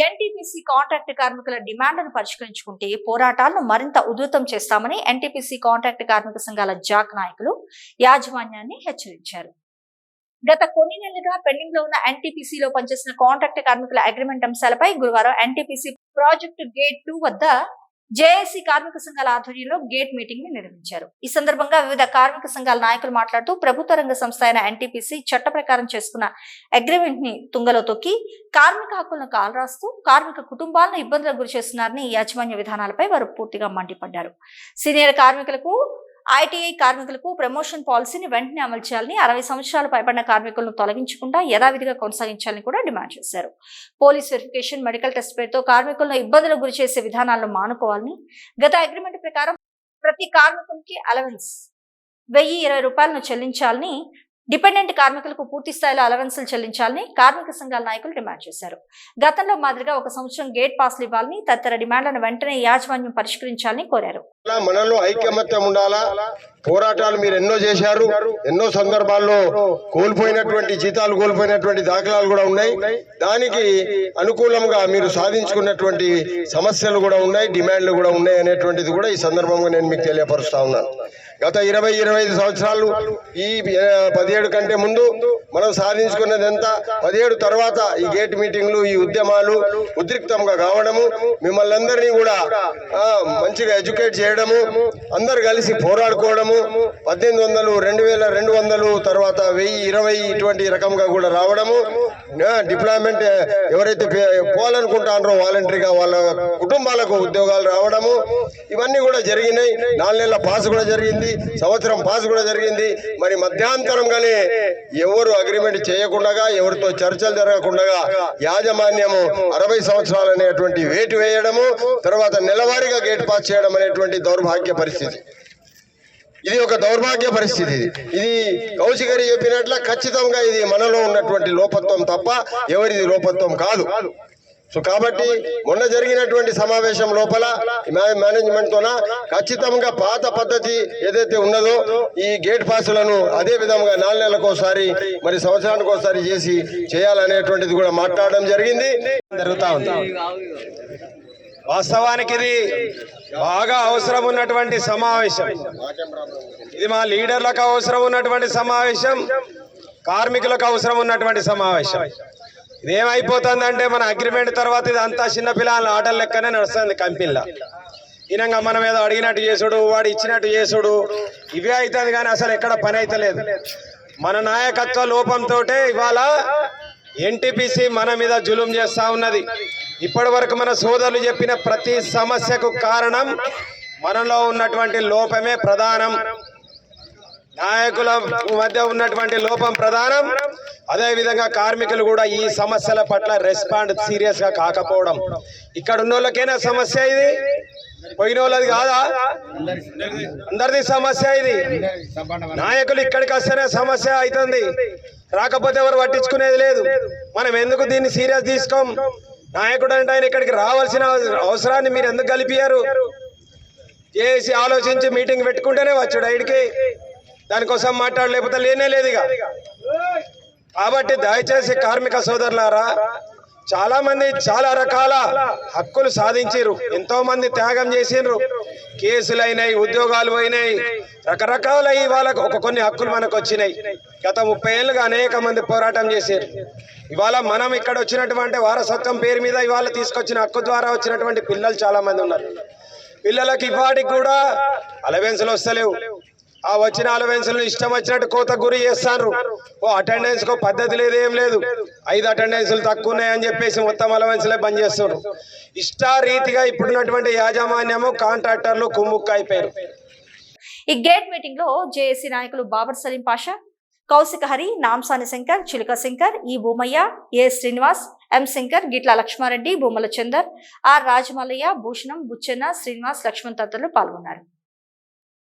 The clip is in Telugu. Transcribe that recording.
ఎన్టీపీసీ కాంట్రాక్ట్ కార్మికుల డిమాండ్లను పరిష్కరించుకుంటే పోరాటాలను మరింత ఉధృతం చేస్తామని ఎన్టీపీసీ కాంట్రాక్ట్ కార్మిక సంఘాల జాక్ నాయకులు యాజమాన్యాన్ని హెచ్చరించారు. గత కొన్ని నెలలుగా పెండింగ్లో ఉన్న ఎన్టీపీసీలో లో పనిచేసిన కాంట్రాక్ట్ కార్మికుల అగ్రిమెంట్ అంశాలపై గురువారం ఎన్టీపీసీ ప్రాజెక్టు గేట్ టూ వద్ద జేఏసీ కార్మిక సంఘాల ఆధ్వర్యంలో గేట్ మీటింగ్ని నిర్వహించారు. ఈ సందర్భంగా వివిధ కార్మిక సంఘాల నాయకులు మాట్లాడుతూ ప్రభుత్వ రంగ సంస్థ అయిన ఎన్టీపీసీ చట్ట ప్రకారం చేసుకున్న అగ్రిమెంట్ని తుంగలో తొక్కి కార్మిక హక్కులను కాలరాస్తూ కార్మిక కుటుంబాలను ఇబ్బందులకు గురి చేస్తున్నారని ఈ యాజమాన్య విధానాలపై వారు పూర్తిగా మండిపడ్డారు. సీనియర్ కార్మికులకు ఐటీఐ కార్మికులకు ప్రమోషన్ పాలసీని వెంటనే అమలు చేయాలని అరవై సంవత్సరాలు పైబడిన కార్మికులను తొలగించకుండా యథావిధిగా కొనసాగించాలని కూడా డిమాండ్ చేశారు. పోలీస్ వెరిఫికేషన్ మెడికల్ టెస్ట్ పేరుతో కార్మికులను ఇబ్బందులకు గురి చేసే విధానాలను మానుకోవాలని గత అగ్రిమెంట్ ప్రకారం ప్రతి కార్మికునికి అలవెన్స్ వెయ్యి ఇరవై రూపాయలను చెల్లించాలని డిపెండెంట్ కార్మికులకు పూర్తి స్థాయిలో అలవెన్సులు చెల్లించాలని కార్మిక సంఘాల నాయకులు డిమాండ్ చేశారు. గతంలో మాదిరిగా ఒక సంవత్సరం గేట్ పాస్లు ఇవ్వాలని తదితర డిమాండ్లను వెంటనే యాజమాన్యం పరిష్కరించాలని కోరారు. మనలో ఐక్యమత్యం ఉండాలా? పోరాటాలు మీరు ఎన్నో చేశారు ఎన్నో సందర్భాల్లో కోల్పోయినటువంటి జీతాలు కోల్పోయినటువంటి దాఖలాలు కూడా ఉన్నాయి. దానికి అనుకూలంగా మీరు సాధించుకున్నటువంటి సమస్యలు కూడా ఉన్నాయి డిమాండ్లు కూడా ఉన్నాయి అనేటువంటిది కూడా ఈ సందర్భంగా నేను మీకు తెలియపరుస్తా ఉన్నాను. గత ఇరవై ఇరవై ఐదు సంవత్సరాలు ఈ పదిహేడు కంటే ముందు మనం సాధించుకున్నది ఎంత? పదిహేడు తర్వాత ఈ గేట్ మీటింగ్లు ఈ ఉద్యమాలు ఉద్రిక్తంగా కావడము మిమ్మల్ని అందరినీ కూడా మంచిగా ఎడ్యుకేట్ చేయడము అందరు కలిసి పోరాడుకోవడము పద్దెనిమిది వందలు రెండు వేల రెండు వందలు తర్వాత వెయ్యి ఇరవై ఇటువంటి రకంగా కూడా రావడము. డిప్లాయ్మెంట్ ఎవరైతే పోవాలనుకుంటారో వాలంటరీగా వాళ్ళ కుటుంబాలకు ఉద్యోగాలు రావడము. ఇవన్నీ కూడా జరిగినాయి. నాలుగు నెలల పాస్ కూడా జరిగింది. సంవత్సరం పాస్ కూడా జరిగింది. మరి మధ్యాంతరంగానే ఎవరు అగ్రిమెంట్ చేయకుండా ఎవరితో చర్చలు జరగకుండా యాజమాన్యము అరవై సంవత్సరాలు అనేటువంటి వేటు వేయడము తర్వాత నెలవారీగా గేట్ పాస్ చేయడం అనేటువంటి దౌర్భాగ్య పరిస్థితి. ఇది ఒక దౌర్భాగ్య పరిస్థితి. ఇది ఇది కౌశిక్ చెప్పినట్ల ఖచ్చితంగా ఇది మనలో ఉన్నటువంటి లోపత్వం తప్ప ఎవరిది లోపత్వం కాదు. సో కాబట్టి మొన్న జరిగినటువంటి సమావేశం లోపల మేనేజ్మెంట్ తోన ఖచ్చితంగా పాత పద్ధతి ఏదైతే ఉన్నదో ఈ గేట్ పాసులను అదే విధంగా నాలుగు నెలలకు మరి సంవత్సరానికి ఒకసారి చేసి చేయాలనేటువంటిది కూడా మాట్లాడడం జరిగింది. జరుగుతూ ఉంది. వాస్తవానికి ఇది బాగా అవసరం ఉన్నటువంటి సమావేశం. ఇది మా లీడర్లకు అవసరం ఉన్నటువంటి సమావేశం కార్మికులకు అవసరం ఉన్నటువంటి సమావేశం. ఇదేమైపోతుందంటే మన అగ్రిమెంట్ తర్వాత ఇది అంతా చిన్న పిల్లల ఆటల లెక్కనే నడుస్తుంది కంపెనీలో. ఈయనంగా మనం ఏదో అడిగినట్టు చేసుడు వాడు ఇచ్చినట్టు చేసుడు ఇవే అవుతుంది కానీ అసలు ఎక్కడ పని అవుతలేదు మన నాయకత్వ లోపంతో ఇవాళ ఎన్టీపీసీ మన మీద జులుం చేస్తూ ఉన్నది. ఇప్పటి వరకు మన సోదరులు చెప్పిన ప్రతి సమస్యకు కారణం మనలో ఉన్నటువంటి లోపమే ప్రధానం. నాయకుల మధ్య ఉన్నటువంటి లోపం ప్రధానం. అదేవిధంగా కార్మికులు కూడా ఈ సమస్యల పట్ల రెస్పాండ్ సీరియస్గా కాకపోవడం. ఇక్కడ ఉన్న వాళ్ళకేనా సమస్య ఇది? పోయిన వాళ్ళది కాదా? అందరిది సమస్య ఇది. నాయకులు ఇక్కడికి వస్తేనే సమస్య అవుతుంది. రాకపోతే ఎవరు పట్టించుకునేది లేదు. మనం ఎందుకు దీన్ని సీరియస్ తీసుకోం? నాయకుడు అంటే ఆయన ఇక్కడికి రావాల్సిన అవసరాన్ని మీరు ఎందుకు కలిపారు చేసి ఆలోచించి మీటింగ్ పెట్టుకుంటేనే వచ్చాడు ఆయనకి. దానికోసం మాట్లాడలేకపోతే లేనే లేదు ఇక కాబట్టి దయచేసి కార్మిక సోదరులారా చాలా మంది చాలా రకాల హక్కులు సాధించారు ఎంతో మంది త్యాగం చేసిండ్రు కేసులు అయినాయి ఉద్యోగాలు పోయినాయి. రకరకాల ఇవాళ ఒక కొన్ని హక్కులు మనకు వచ్చినాయి. గత ముప్పై ఏళ్ళుగా అనేక మంది పోరాటం చేశారు ఇవాళ మనం ఇక్కడ వచ్చినటువంటి వారసత్వం పేరు మీద ఇవాళ తీసుకొచ్చిన హక్కు ద్వారా వచ్చినటువంటి పిల్లలు చాలా మంది ఉన్నారు. పిల్లలకి ఇవాటికి కూడా అలవెన్సులు వస్తలేవు. ఆ వచ్చిన అలవెన్సులు ఇష్టం వచ్చినట్టు కోత గురి చేస్తారు. ఓ అటెండెన్స్ కో పద్ధతి లేదు ఏం లేదు. ఐదు అటెండెన్సులు తక్కువ ఉన్నాయని చెప్పేసి మొత్తం అలవెన్సులే బంద్ చేస్తారు ఇష్టారీతిగా ఇప్పుడున్నటువంటి యాజమాన్యము కాంట్రాక్టర్లు కుమ్ముక్క అయిపోయారు ఈ గేట్ మీటింగ్లో జేఏసీ నాయకులు బాబర్ సలీం పాషా కౌశిక హరి నాంసాని శంకర్ చిలుక శంకర్ ఈ భూమయ్య ఏ శ్రీనివాస్ ఎం శంకర్ గిట్ల లక్ష్మారెడ్డి భూమల చందర్ ఆర్ రాజమల్లయ్య భూషణం బుచ్చెన్న శ్రీనివాస్ లక్ష్మణ్ తదితరులు పాల్గొన్నారు.